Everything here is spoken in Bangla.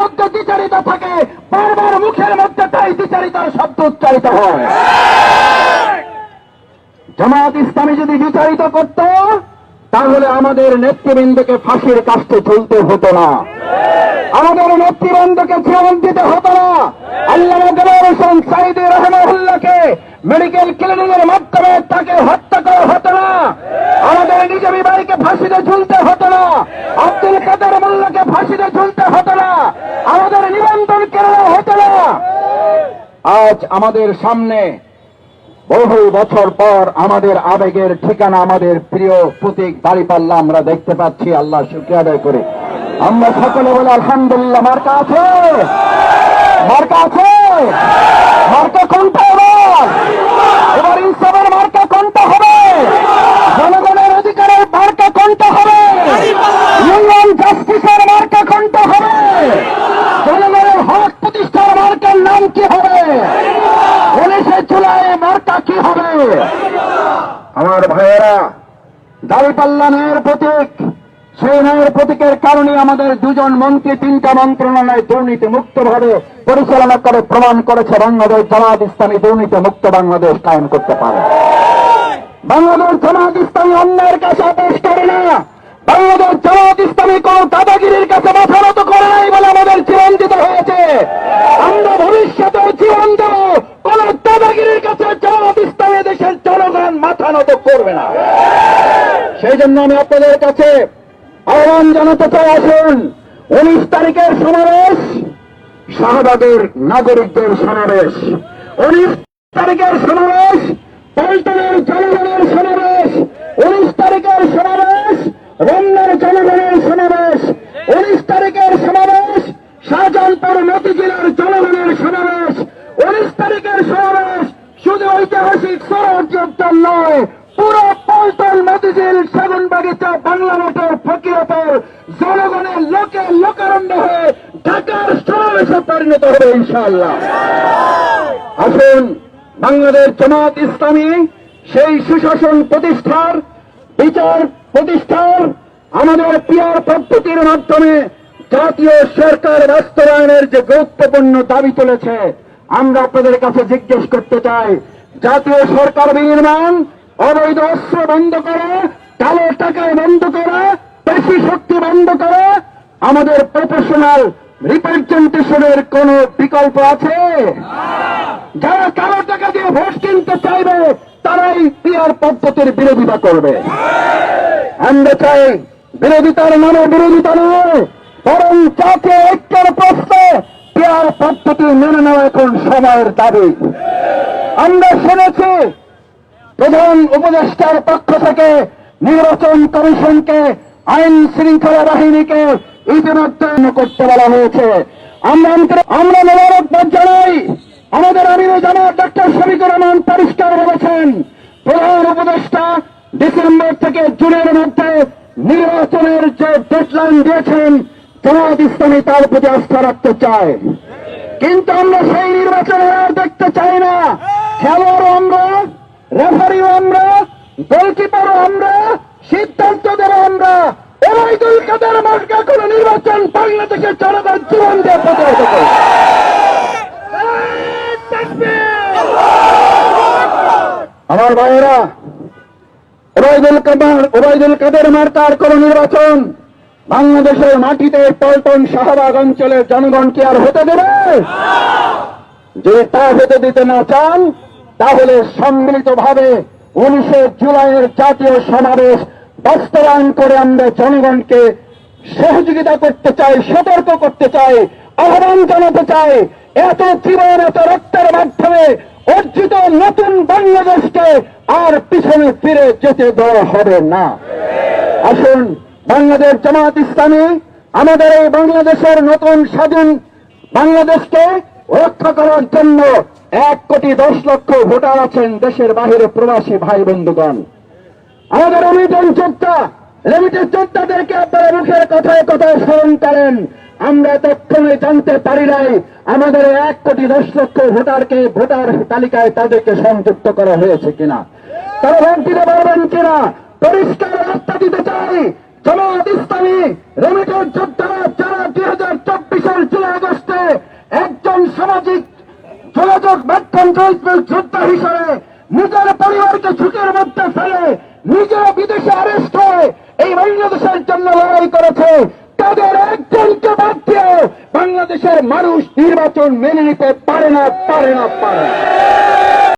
মধ্যে বিচারিত থাকে, বারবার মুখের মধ্যে তাই বিচারিত শব্দ উচ্চারিত হয়। জামাত ইসলামী যদি বিচারিত করত, তাহলে আমাদের নেতৃবৃন্দকে ফাঁসির কাছে চলতে হতো না। আমাদের নেতৃবৃন্দকে জীবন দিতে হতো না। আল্লাহ হোসেন সাইদি রহমুল্লাহকে মেডিকেল ক্লিনিক এর মাধ্যমে তাকে হত্যা করা হতো না। আমাদের নিজের ভাইকে ফাঁসিতে ঝুলতে হতো না। আব্দুল কাদের মোল্লাকে ফাঁসিতে ঝুলতে হতো না। আমাদের নিবন্ধন কেন হতো না। আজ আমাদের সামনে বহু বছর পর আমাদের আবেগের ঠিকানা, আমাদের প্রিয় প্রতীক দাঁড়িপাল্লা আমরা দেখতে পাচ্ছি, আল্লাহ শুক্রিয়া আদায় করে। আমরা সকলে বলে, আলহামদুলিল্লাহ, মার্কা আছে। মার্কা আছে। মার্কা কোনটা এবার? এবার ইনসাফের মার্কা কোনটা হবে? জনগণের অধিকারের মার্কা কোনটা হবে? ইউনিয়ন জাস্টিসের মার্কা কোনটা হবে? জনগণের হক প্রতিষ্ঠার মার্কার নাম কি হবে? উনিশে জুলাই মার্কা কি হবে? আমার ভাইয়েরা দাঁড়িপাল্লা ন্যায়ের প্রতীক সেই ন্যায়ের প্রতীকের কারণে আমাদের দুজন মন্ত্রী তিনটা মন্ত্রণালয় দুর্নীতি মুক্ত ভাবে পরিচালনা করে প্রমাণ করেছে বাংলাদেশ জামাত ইসলামী দুর্নীতি মুক্ত বাংলাদেশ কায়েম করতে পারে। বাংলাদেশ জামাত ইসলামী অন্যের কাছে আপোষ করে না। বাংলাদেশ জামাত ইসলামী কোন দাদাগিরির কাছে মাথা নত করে নাই বলে আমাদের দিতে হয়েছে। আমরা ভবিষ্যতেও জীবন দেব। কোন দাদাগিরির কাছে জামাত ইসলামী দেশের জনগণ মাথা নত করবে না। সেই জন্য আমি আপনাদের কাছে আহ্বান জানাতে চাই আসুন। উনিশ তারিখের সমাবেশ, শাহবাগের নাগরিকদের সমাবেশ। উনিশ তারিখের সমাবেশ, পল্টনের জনগণের সমাবেশ। উনিশ তারিখের সমাবেশ রমনার জনগণের সমাবেশ। উনিশ তারিখের সমাবেশ, শাহজাহানপুর মতিঝিলের জনগণের সমাবেশ। উনিশ তারিখের সমাবেশ শুধু ঐতিহাসিক যোগদান নয় পুরো পল্টন মতিঝিল সেগুন বাংলা মোটর জনগণের লোকে লোকারণ্য হয়ে ঢাকার সমাবেশে পরিণত হবে ইনশাআল্লাহ। আসুন, বাংলাদেশ জামাত ইসলামী সেই সুশাসন প্রতিষ্ঠার, বিচার প্রতিষ্ঠার, আমাদের পিয়ার পদ্ধতির মাধ্যমে জাতীয় সরকার বাস্তবায়নের যে গুরুত্বপূর্ণ দাবি তুলেছে, আমরা আপনাদের কাছে জিজ্ঞেস করতে চাই, জাতীয় সরকার বিনির্মাণ, অবৈধ অস্ত্র বন্ধ করে কালো টাকায় বন্ধ করা পেশি শক্তি বন্ধ করা আমাদের প্রফেশনাল রিপ্রেজেন্টেশনের কোন বিকল্প আছে? যারা কালো টাকা দিয়ে ভোট কিনতে চাইবে, তারাই পিয়ার পদ্ধতির বিরোধিতা করবে। আমরা চাই বিরোধিতার নামে বিরোধিতা নয়, বরং জাতীয় ঐক্যের প্রশ্নে পিয়ার পদ্ধতি মেনে নেওয়া এখন সময়ের দাবি। আমরা শুনেছি, প্রধান উপদেষ্টার পক্ষ থেকে নির্বাচন কমিশনকে, আইন শৃঙ্খলা বাহিনীকে ইতিমধ্যে করতে বলা হয়েছে। আমরা আমরা মোবারকবাদ জানাই আমাদের আমির জামাত ডক্টর শফিকুর রহমান পরিষ্কার বলেছেন, প্রধান উপদেষ্টা ডিসেম্বর থেকে জুনের মধ্যে নির্বাচনের যে ডেডলাইন দিয়েছেন, জামাত ইসলামী তার প্রতি আস্থা রাখতে চায়। কিন্তু আমরা সেই নির্বাচনে আর দেখতে চাই না। খেলোয়াড়ও আমরা, রেফারিও আমরা, গোলকিপারও আমরা সিদ্ধান্ত দেবো আমরা ওবায়দুল কাদের মার্কা নির্বাচন বাংলাদেশের জনগণ জীবন দিয়ে প্রতিহত করবে। আমার ভাইয়েরা, ওবায়দুল কাদের ওবায়দুল কাদের মার্কার কোন নির্বাচন বাংলাদেশের মাটিতে পল্টন শাহবাগ অঞ্চলের জনগণ কি আর হতে দেবে যদি তা হতে দিতে না চান, তাহলে সম্মিলিত ভাবে উনিশে জুলাইয়ের জাতীয় সমাবেশ বাস্তবায়ন করে আমরা জনগণকে সহযোগিতা করতে চাই সতর্ক করতে চাই আহ্বান জানাতে চাই এত জীবন, এত রক্তের মাধ্যমে অর্জিত নতুন বাংলাদেশকে আর পিছনে ফিরে যেতে দেওয়া হবে না। আসুন, বাংলাদেশ জামাত ইসলামী, আমাদের এই বাংলাদেশের নতুন স্বাধীন বাংলাদেশকে রক্ষা করার জন্য এক কোটি দশ লক্ষ ভোটার আছেন দেশের বাহিরে প্রবাসী ভাই বন্ধুগণ। আমাদের অভিযান যোদ্ধা লিমিটেড যোদ্ধাদেরকে আপনারা মুখের কথায় কথায় স্মরণ করেন। আমরা তৎক্ষণে জানতে পারি নাই, আমাদের এক কোটি দশ লক্ষ ভোটারকে ভোটার তালিকায় তাদেরকে সংযুক্ত করা হয়েছে কিনা। তারা ভোট দিতে পারবেন কিনা? পরিষ্কার রাস্তা দিতে চাই, জমাত ইসলামী রেমিটেড যোদ্ধারা যারা দুই হাজার চব্বিশের জুলাই আগস্টে একজন সামাজিক যোগাযোগ মাধ্যম যোদ্ধা হিসাবে, নিজের পরিবারকে ঝুঁকির মধ্যে ফেলে, নিজের বিদেশে আরেস্ট হয় এই বাংলাদেশের জন্য লড়াই করেছে তাদের একজনকে বাদ দিয়ে বাংলাদেশের মানুষ নির্বাচন মেনে নিতে পারে না পারে না পারে না।